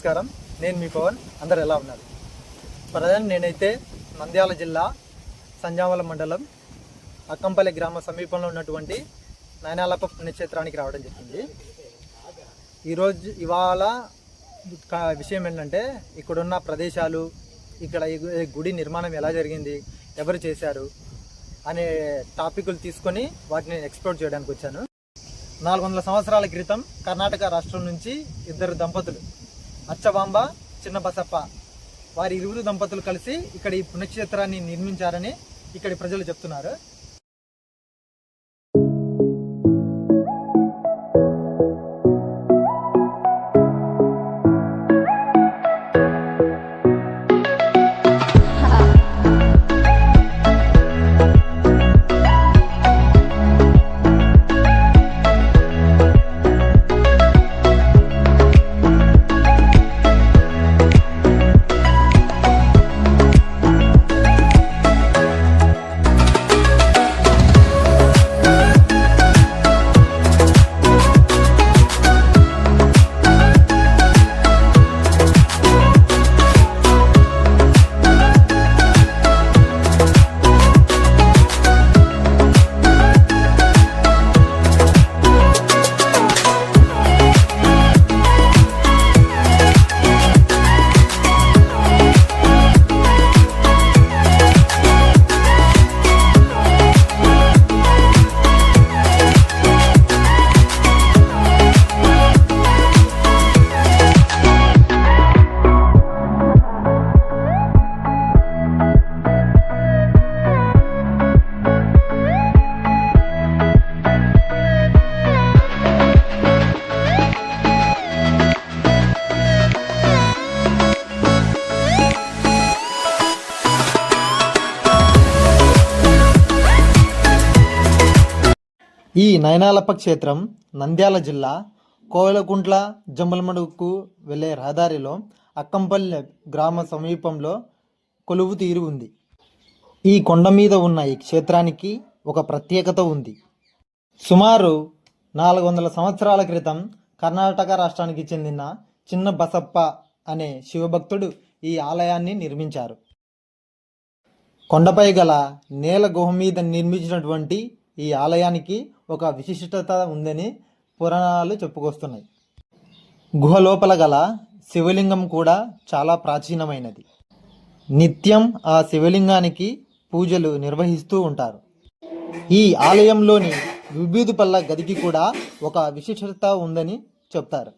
నమస్కారం. నేను మీ పవన్. అందరు ఎలా ఉన్నారు? ప్రధాని నేనైతే నంద్యాల జిల్లా సంజావల మండలం అక్కంపల్లి గ్రామ సమీపంలో ఉన్నటువంటి నయనాలప్ప పుణ్యక్షేత్రానికి రావడం జరిగింది. ఈరోజు ఇవాళ విషయం ఏంటంటే ఇక్కడున్న ప్రదేశాలు ఇక్కడ గుడి నిర్మాణం ఎలా జరిగింది ఎవరు చేశారు అనే టాపిక్లు తీసుకొని వాటిని ఎక్స్ప్లోర్ చేయడానికి వచ్చాను. నాలుగు వందల సంవత్సరాల క్రితం కర్ణాటక రాష్ట్రం నుంచి ఇద్దరు దంపతులు అచ్చబాంబ చిన్న బసప్ప. వారి ఇరువురు దంపతులు కలిసి ఇక్కడ ఈ పుణ్యక్షేత్రాన్ని నిర్మించారని ఇక్కడి ప్రజలు చెప్తున్నారు. నయనాలప్ప క్షేత్రం నంద్యాల జిల్లా కోవెలకుంట్ల జంబలమడుగుకు వెళ్ళే రహదారిలో అక్కంపల్లె గ్రామ సమీపంలో కొలువు తీరు ఉంది. ఈ కొండ మీద ఉన్న ఈ క్షేత్రానికి ఒక ప్రత్యేకత ఉంది. సుమారు నాలుగు వందల సంవత్సరాల క్రితం కర్ణాటక రాష్ట్రానికి చెందిన చిన్న బసప్ప అనే శివభక్తుడు ఈ ఆలయాన్ని నిర్మించారు. కొండపై గల నేల గుహ మీద నిర్మించినటువంటి ఈ ఆలయానికి ఒక విశిష్టత ఉందని పురాణాలు చెప్పుకొస్తున్నాయి. గుహ లోపల గల శివలింగం కూడా చాలా ప్రాచీనమైనది. నిత్యం ఆ శివలింగానికి పూజలు నిర్వహిస్తూ ఉంటారు. ఈ ఆలయంలోని విభూది పల్ల గదికి కూడా ఒక విశిష్టత ఉందని చెప్తారు.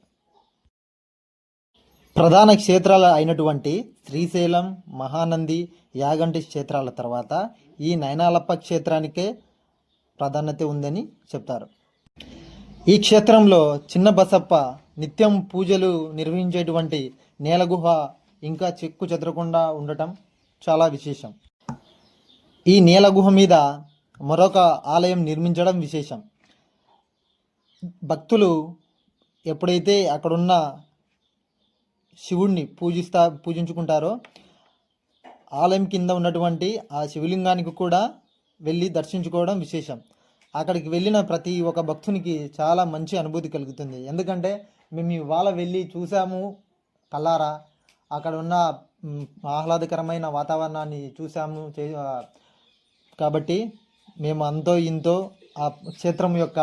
ప్రధాన క్షేత్రాలు అయినటువంటి శ్రీశైలం మహానంది యాగంటి క్షేత్రాల తర్వాత ఈ నయనాలప్ప క్షేత్రానికే ప్రాధాన్యత ఉందని చెప్తారు. ఈ క్షేత్రంలో చిన్న బసప్ప నిత్యం పూజలు నిర్వహించేటువంటి నేలగుహ ఇంకా చెక్కు చెదరకుండా ఉండటం చాలా విశేషం. ఈ నేలగుహ మీద మరొక ఆలయం నిర్మించడం విశేషం. భక్తులు ఎప్పుడైతే అక్కడున్న శివుణ్ణి పూజిస్తా పూజించుకుంటారో ఆలయం కింద ఉన్నటువంటి ఆ శివలింగానికి కూడా వెళ్ళి దర్శించుకోవడం విశేషం. అక్కడికి వెళ్ళిన ప్రతి ఒక్క భక్తునికి చాలా మంచి అనుభూతి కలుగుతుంది. ఎందుకంటే మేము ఇవాళ వెళ్ళి చూసాము కల్లారా? అక్కడ ఉన్న ఆహ్లాదకరమైన వాతావరణాన్ని చూసాము చే కాబట్టి మేము అంతో ఇంతో ఆ క్షేత్రం యొక్క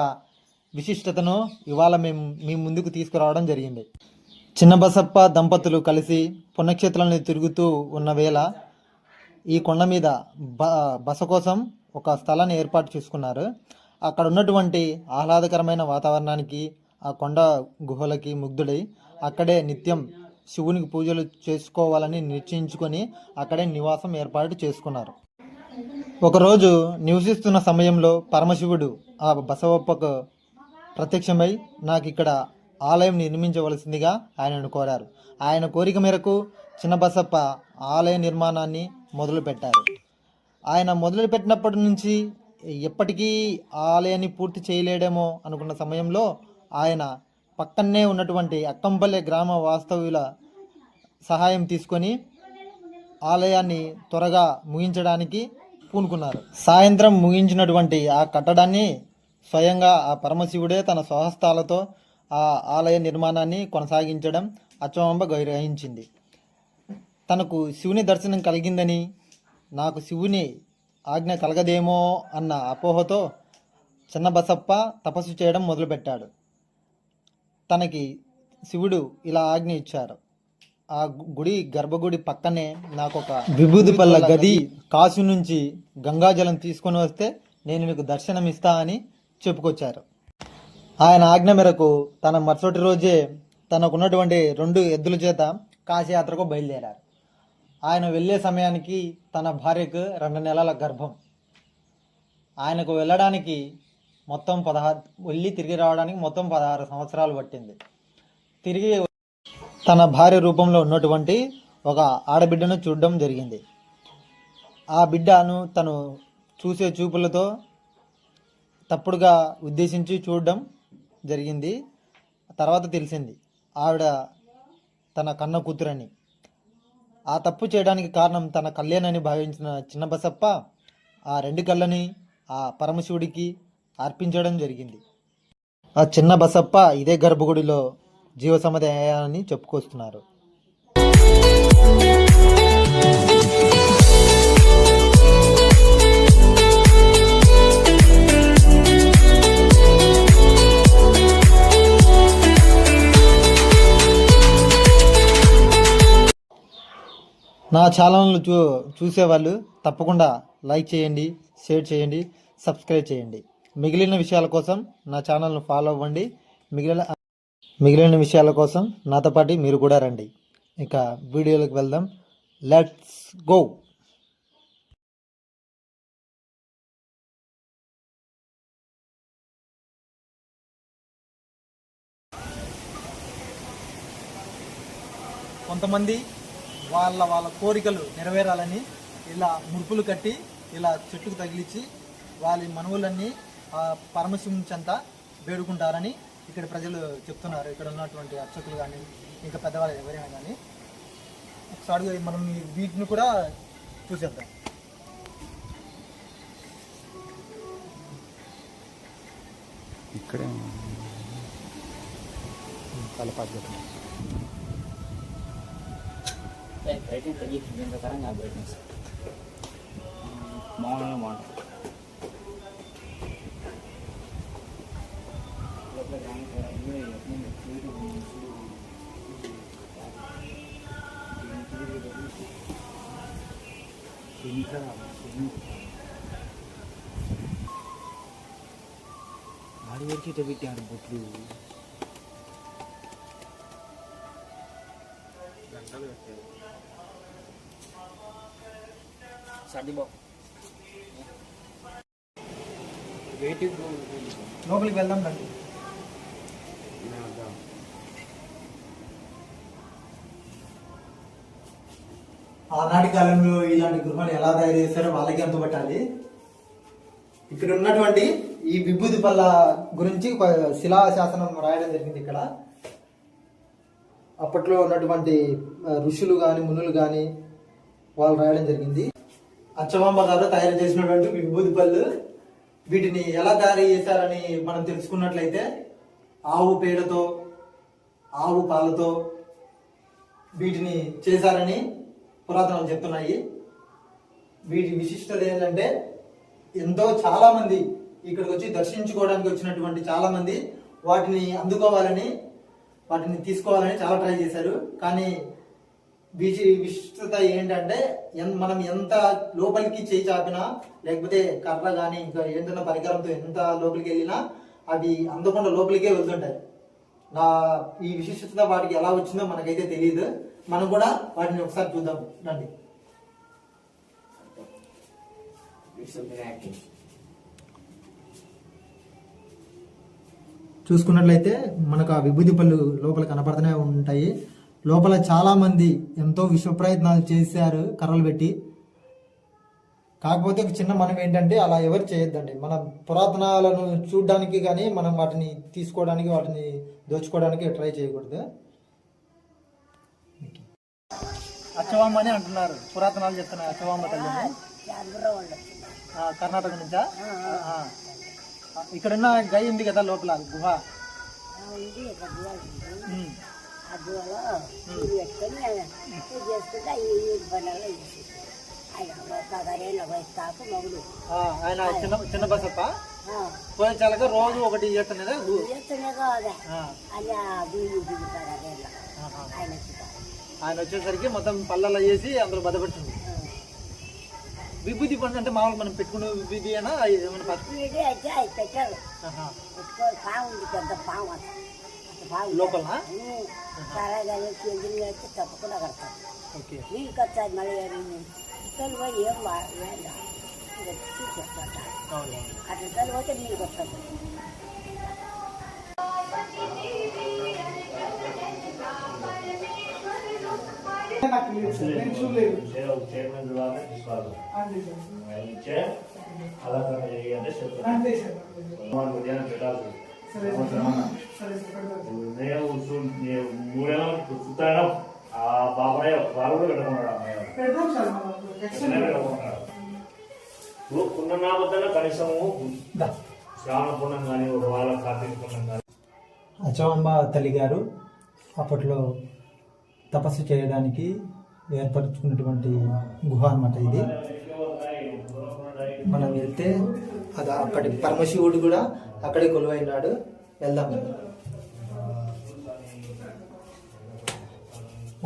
విశిష్టతను ఇవాళ మేము మీ ముందుకు తీసుకురావడం జరిగింది. చిన్న బసప్ప దంపతులు కలిసి పుణ్యక్షేత్రాలను తిరుగుతూ ఉన్న వేళ ఈ కొండ మీద బ బస కోసం ఒక స్థలాన్ని ఏర్పాటు చేసుకున్నారు. అక్కడ ఉన్నటువంటి ఆహ్లాదకరమైన వాతావరణానికి ఆ కొండ గుహలకి ముగ్ధుడై అక్కడే నిత్యం శివునికి పూజలు చేసుకోవాలని నిశ్చయించుకొని అక్కడే నివాసం ఏర్పాటు చేసుకున్నారు. ఒకరోజు నివసిస్తున్న సమయంలో పరమశివుడు ఆ బసవప్పకు ప్రత్యక్షమై నాకు ఇక్కడ ఆలయం నిర్మించవలసిందిగా ఆయనను కోరారు. ఆయన కోరిక మేరకు చిన్న బసప్ప ఆలయ నిర్మాణాన్ని మొదలుపెట్టారు. ఆయన మొదలుపెట్టినప్పటి నుంచి ఎప్పటికీ ఆలయాన్ని పూర్తి చేయలేడేమో అనుకున్న సమయంలో ఆయన పక్కనే ఉన్నటువంటి అక్కంపల్లె గ్రామ వాస్తవ్యుల సహాయం తీసుకొని ఆలయాన్ని త్వరగా ముగించడానికి పూనుకున్నారు. సాయంత్రం ముగించినటువంటి ఆ కట్టడాన్ని స్వయంగా ఆ పరమశివుడే తన స్వహస్తాలతో ఆ ఆలయ నిర్మాణాన్ని కొనసాగించడం అచ్చమాంబ గ్రహించింది తనకు శివుని దర్శనం కలిగిందని నాకు శివుని ఆజ్ఞ కలగదేమో అన్న అపోహతో చిన్న బసప్ప తపస్సు చేయడం మొదలుపెట్టాడు. తనకి శివుడు ఇలా ఆజ్ఞ ఇచ్చారు. ఆ గుడి గర్భగుడి పక్కనే నాకు ఒక విభూది పల్ల గది కాశీ నుంచి గంగాజలం తీసుకొని వస్తే నేను మీకు దర్శనం ఇస్తా అని చెప్పుకొచ్చారు. ఆయన ఆజ్ఞ మేరకు తన మరుసటి రోజే తనకున్నటువంటి రెండు ఎద్దుల చేత కాశీయాత్రకు బయలుదేరారు. ఆయన వెళ్ళే సమయానికి తన భార్యకు రెండు నెలల గర్భం. ఆయనకు వెళ్ళడానికి మొత్తం పదహారు వెళ్ళి తిరిగి రావడానికి మొత్తం పదహారు సంవత్సరాలు పట్టింది. తిరిగి తన భార్య రూపంలో ఉన్నటువంటి ఒక ఆడబిడ్డను చూడడం జరిగింది. ఆ బిడ్డను తను చూసే చూపులతో తప్పుడుగా ఉద్దేశించి చూడడం జరిగింది. తర్వాత తెలిసింది. ఆవిడ తన కన్న కూతురని. ఆ తప్పు చేయడానికి కారణం తన కళ్యాణని భావించిన చిన్న బసప్ప ఆ రెండు కళ్ళని ఆ పరమశివుడికి అర్పించడం జరిగింది. ఆ చిన్న బసప్ప ఇదే గర్భగుడిలో జీవ సమాధి చెప్పుకొస్తున్నారు. ఛానల్ను చూ చూసేవాళ్ళు తప్పకుండా లైక్ చేయండి షేర్ చేయండి సబ్స్క్రైబ్ చేయండి. మిగిలిన విషయాల కోసం నా ఛానల్ను ఫాలో అవ్వండి. మిగిలిన మిగిలిన విషయాల కోసం నాతో పాటు మీరు కూడా రండి. ఇక వీడియోలోకి వెళ్దాం. Let's go! కొంతమంది వాళ్ళ వాళ్ళ కోరికలు నెరవేరాలని ఇలా మురుపులు కట్టి ఇలా చెట్టుకు తగిలించి వాళ్ళ మనవులన్నీ ఆ పరమశివుని చెంత వేడుకుంటారని ఇక్కడ ప్రజలు చెప్తున్నారు. ఇక్కడ ఉన్నటువంటి అర్చకులు కానీ ఇంకా పెద్దవాళ్ళు ఎవరైనా కానీ. ఒకసారి మనం వీటిని కూడా చూసేద్దాం. ఇక్కడే. Eh, berarti tadi yang sekarang nggak berarti. Mau mau. Ini kan, లోపలికి వెళ్దాం రండి. ఆనాటి కాలంలో ఇలాంటి గృహాలు ఎలా తయారు చేస్తారో వాళ్ళకి అంత పట్టాలి. ఇక్కడ ఉన్నటువంటి ఈ విభూతి పల్ల గురించి శిలా శాసనం రాయడం జరిగింది ఇక్కడ. అప్పట్లో ఉన్నటువంటి ఋషులు కానీ మునులు కానీ వాళ్ళు రాయడం జరిగింది. అచ్చమాంబ గారు తయారు చేసినటువంటి విభూతి పళ్ళు వీటిని ఎలా తయారు చేశారని మనం తెలుసుకున్నట్లయితే ఆవు పేడతో ఆవు పాలతో వీటిని చేశారని పురాతనాలు చెప్తున్నాయి. వీటి విశిష్టత ఏంటంటే ఎంతో చాలామంది ఇక్కడికి వచ్చి దర్శించుకోవడానికి వచ్చినటువంటి చాలామంది వాటిని అందుకోవాలని వాటిని తీసుకోవాలని చాలా ట్రై చేశారు. కానీ వీటి విశిష్టత ఏంటంటే మనం ఎంత లోపలికి చేయి చాపినా లేకపోతే కర్ర కానీ ఇంకా ఏంటన్న పరికరంతో ఎంత లోపలికి వెళ్ళినా అవి అందకుండా లోపలికే వెళ్తుంటాయి. నా ఈ విశిష్టత వాటికి ఎలా వచ్చిందో మనకైతే తెలియదు. మనం కూడా వాటిని ఒకసారి చూద్దాం. రండి. చూసుకున్నట్లయితే మనకు ఆ విభూతి పళ్ళు లోపల కనపడుతూనే ఉంటాయి. లోపల చాలా మంది ఎంతో విశ్వ ప్రయత్నాలు చేశారు కర్రలు పెట్టి. కాకపోతే ఒక చిన్న మనం ఏంటంటే అలా ఎవరు చేయొద్దండి. మన పురాతనాలను చూడడానికి కానీ మనం వాటిని తీసుకోవడానికి వాటిని దోచుకోవడానికి ట్రై చేయకూడదు. అచ్చవాంబ అని అంటున్నారు. పురాతనాలు చెప్తున్నారు అచ్చవాంబ తల్లిని. ఆ, కర్ణాటక నుంచా? ఆ. ఇక్కడున్న గై ఉంది కదా లోపల గుహ. ఉమ్. అందువల్ల పూలు పెట్టుకొని పూజ చేసుకుంటే ఈ ఊరి పనులలో చేసేది ఆయన పదహారేళ్ళ వయసు తాకు మగుడు. ఆ, ఆయన చిన్న చిన్న బసప్ప? ఆ, పోయిన చాలక రోజు ఒకటి చేస్తున్నదే. ఆయన వచ్చేసరికి మొత్తం పళ్ళల్లో వేసి అందులో బతపెట్టింది. విభూతి పండు అంటే మామూలుగా మనం పెట్టుకునే విభూతి అయినా ఇది అయితే అది పెట్టారు. పెట్టుకోవాలి. పాము ఉంది పెద్ద పాము పాము? ఉమ్. సరే కానీ అయితే తప్పకుండా కడతారు. నీళ్ళు కట్టాలి మళ్ళీ ఇతరులు పోయి ఏం బా ఏం రా చెప్తాట అవును. అట్లా పోతే నీళ్ళు కొట్టాలి ఉదయం పెట్టాల్సి మూడేళ్ళ పుస్తకం ఆ బాబాయ్ వాళ్ళు కూడా పెట్టుకున్నాడు అమ్మాయి పుణ్యనామతన కనీసము శ్రావణ పుణ్యం కానీ ఒక వాళ్ళ కార్తీక పుణ్యం కానీ అచవాంబ తల్లి గారు అప్పట్లో తపస్సు చేయడానికి ఏర్పరచుకున్నటువంటి గుహ అన్నమాట ఇది. మనం వెళ్తే అది అప్పటి పరమశివుడు కూడా అక్కడే కొలువైనాడు. వెళ్దాం.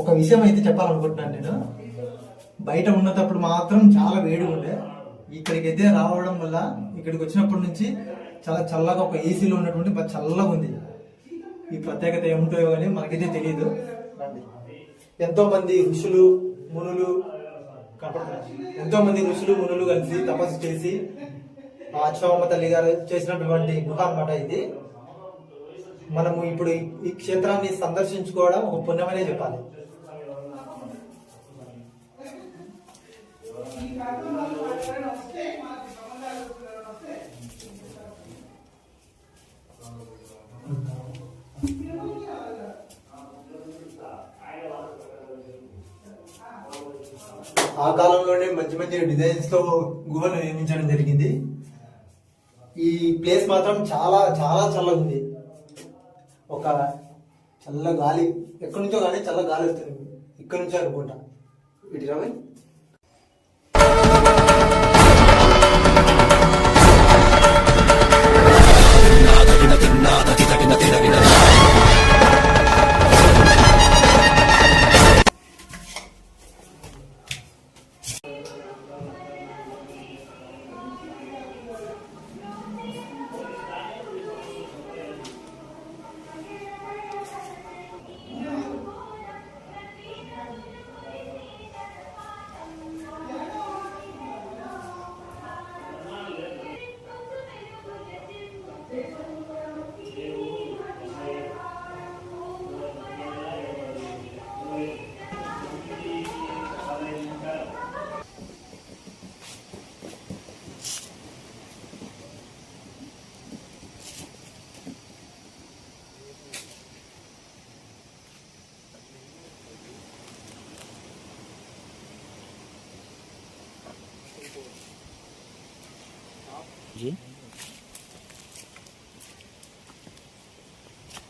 ఒక విషయం అయితే చెప్పాలనుకుంటున్నాను నేను. బయట ఉన్నప్పుడు మాత్రం చాలా వేడి ఉండే. ఇక్కడికి అయితే రావడం వల్ల ఇక్కడికి వచ్చినప్పటి నుంచి చాలా చల్లగా ఒక ఏసీలో ఉన్నటువంటి బాగా చల్లగా ఉంది. ఈ ప్రత్యేకత ఏముంటాయో అని మనకైతే తెలియదు ఎంతో మంది ఋషులు మునులు ఎంతోమంది ఎంతో మంది ఋషులు మునులు కలిసి తపస్సు చేసి ఆ అశ్వమ్మ తల్లి గారు చేసినటువంటి గుహ అన్నమాట ఇది. మనము ఇప్పుడు ఈ- క్షేత్రాన్ని సందర్శించుకోవడం ఒక పుణ్యమనే చెప్పాలి. ఆ కాలంలోనే మంచి మంచి డిజైన్స్తో గుహను నిర్మించడం జరిగింది. ఈ ప్లేస్ మాత్రం చాలా చాలా చల్లగా ఉంది. ఒక చల్ల గాలి ఎక్కడి నుంచో కానీ చల్ల గాలి వస్తుంది. ఇక్కడ నుంచో అనుకుంటా. ఇటు Ravi. Entendi.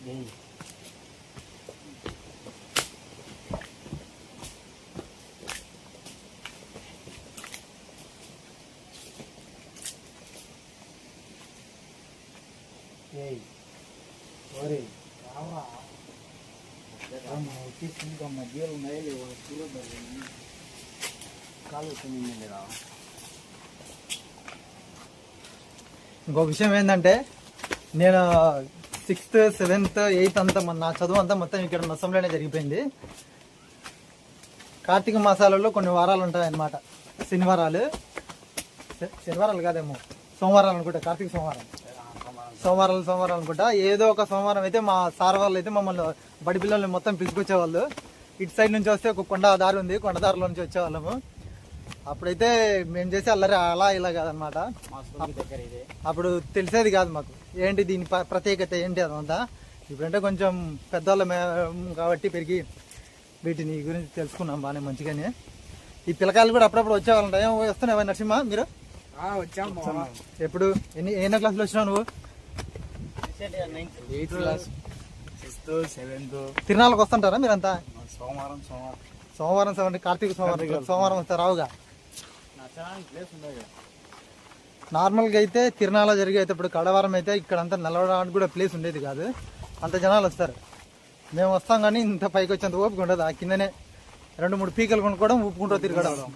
E aí? E aí? Ore. Calma. Calma, aqui o com modelo, né? Eu vou tudo bem. Mineral. ఇంకో విషయం ఏంటంటే నేను సిక్స్త్ సెవెంత్ ఎయిత్ అంతా నా చదువు అంతా మొత్తం ఇక్కడ నొసంలోనే జరిగిపోయింది. కార్తీక మాసాలలో కొన్ని వారాలు ఉంటాయన్నమాట. శనివారాలు. శ- శనివారాలు కాదేమో. సోమవారాలు అనుకుంటా కార్తీక సోమవారం. సోమవారాలు సోమవారం అనుకుంటా. ఏదో ఒక సోమవారం అయితే మా సార్ వాళ్ళు అయితే మమ్మల్ని బడి పిల్లల్ని మొత్తం పిలుచుకొచ్చేవాళ్ళు. ఇటు సైడ్ నుంచి వస్తే ఒక కొండ దారి ఉంది. కొండ దారిలో నుంచి వచ్చేవాళ్ళము. అప్పుడైతే మేము చేసే అల్లరి అలా ఇలా కాదనమాట అప్పుడు తెలిసేది కాదు మాకు. ఏంటి దీని ప్రత్యేకత ఏంటి అదంతా? ఇప్పుడంటే కొంచెం పెద్దవాళ్ళం కాబట్టి పెరిగి వీటిని గురించి తెలుసుకున్నాం బాగానే మంచిగానే. ఈ పిల్లకాయలు కూడా అప్పుడప్పుడు వచ్చేవాళ్ళంట. ఏం వస్తున్నావా నరసింహ? మీరు? వచ్చాము ఎప్పుడు? ఎన్ని ఎన్నో క్లాసులు వచ్చినావు నువ్వు? ఎయిత్ క్లాస్ సిక్స్త్ సెవెంత్ తిరునాళ్ళకి వస్తుంటారా మీరంతా? సోమవారం సోమవారం. సోమవారం సెవెంటీ కార్తీక సోమవారం సోమవారం వస్తే రావుగా. నార్మల్గా అయితే జరిగే అయితే ఇప్పుడు కడవారం అయితే ఇక్కడ అంతా నిలవడానికి కూడా ప్లేస్ ఉండేది కాదు. అంత జనాలు వస్తారు. మేము వస్తాం కానీ ఇంత పైకి వచ్చేంత ఓపిక ఉండదు. ఆ కిందనే రెండు మూడు పీకలు కొనుక్కోవడం ఊపుకుంటూ తిరగడం.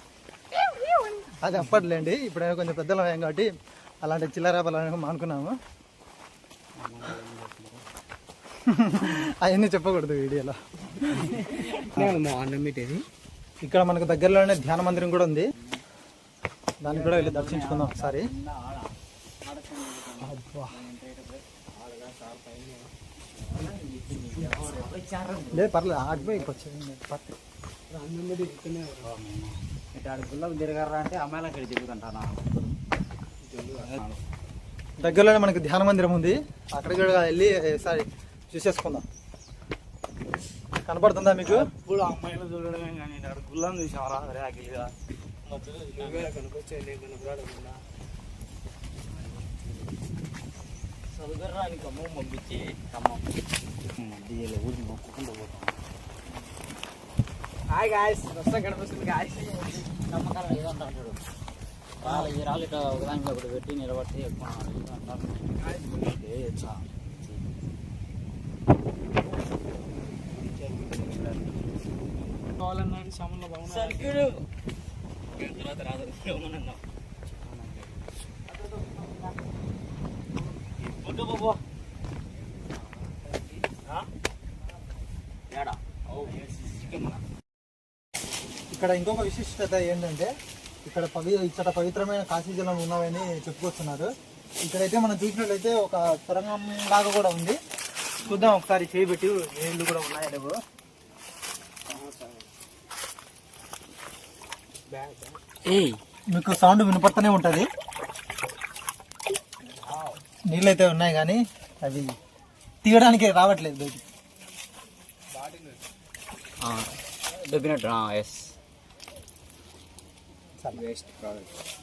అది అప్పట్లేండి. ఇప్పుడైనా కొంచెం పెద్దలు అయ్యాం కాబట్టి అలాంటి చిల్లర బలాన్ని మానుకున్నాము. అవన్నీ చెప్పకూడదు వీడియోలో. ఇక్కడ మనకు దగ్గరలోనే ధ్యాన మందిరం కూడా ఉంది. దాన్ని కూడా వెళ్ళి దర్శించుకుందాం ఒకసారి. లేదు పర్లేదు ఆడిపోయి గుళ్ళకు తిరగరా అంటే దగ్గరలోనే మనకి ధ్యాన మందిరం ఉంది. అక్కడికి కూడా వెళ్ళి ఒకసారి చూసేసుకుందాం కనపడుతుందా మీకు? ఇప్పుడు అమ్మాయిలు చూడడమే కానీ ఇక్కడ గుళ్ళని చూసామరా ర్యాకిల్గా చదువుకురాని ఖమ్మం పంపించి. ఖమ్మం డీజేలో ఊరికి మొక్కుకుంటూ పోతాం. Hi guys. వస్తా కనిపిస్తుంది గాయస్. నమ్మకాలు ఏదో అంటాడు వాళ్ళ ఈ రాళ్ళు ఒకదానికి ఒకటి పెట్టి నిలబడితే ఎక్కువ ఇది అంటారు ఏ చా. కావాలన్నా సామాన్లు బాగున్నాయి సర్కిడు తర్వాత రాదు ఏమన్నా పొద్దు బాబు ఏడా? ఓ చికెన్ ఇక్కడ ఇంకొక విశిష్టత ఏంటంటే ఇక్కడ పవి ఇక్కడ పవిత్రమైన కాశీ జలం ఉన్నవని చెప్పుకొస్తున్నారు. ఇక్కడైతే మనం చూసినట్లయితే ఒక సొరంగం లాగా కూడా ఉంది. చూద్దాం ఒకసారి చేయబెట్టి నీళ్ళు కూడా ఉన్నాయి లేవు. ఏయ్. మీకు సౌండ్ వినపడుతూనే ఉంటుంది. నీళ్ళు అయితే ఉన్నాయి కానీ అవి తీయడానికి రావట్లేదు బయటికి. డెఫినెట్ ఎస్ సరే. Waste product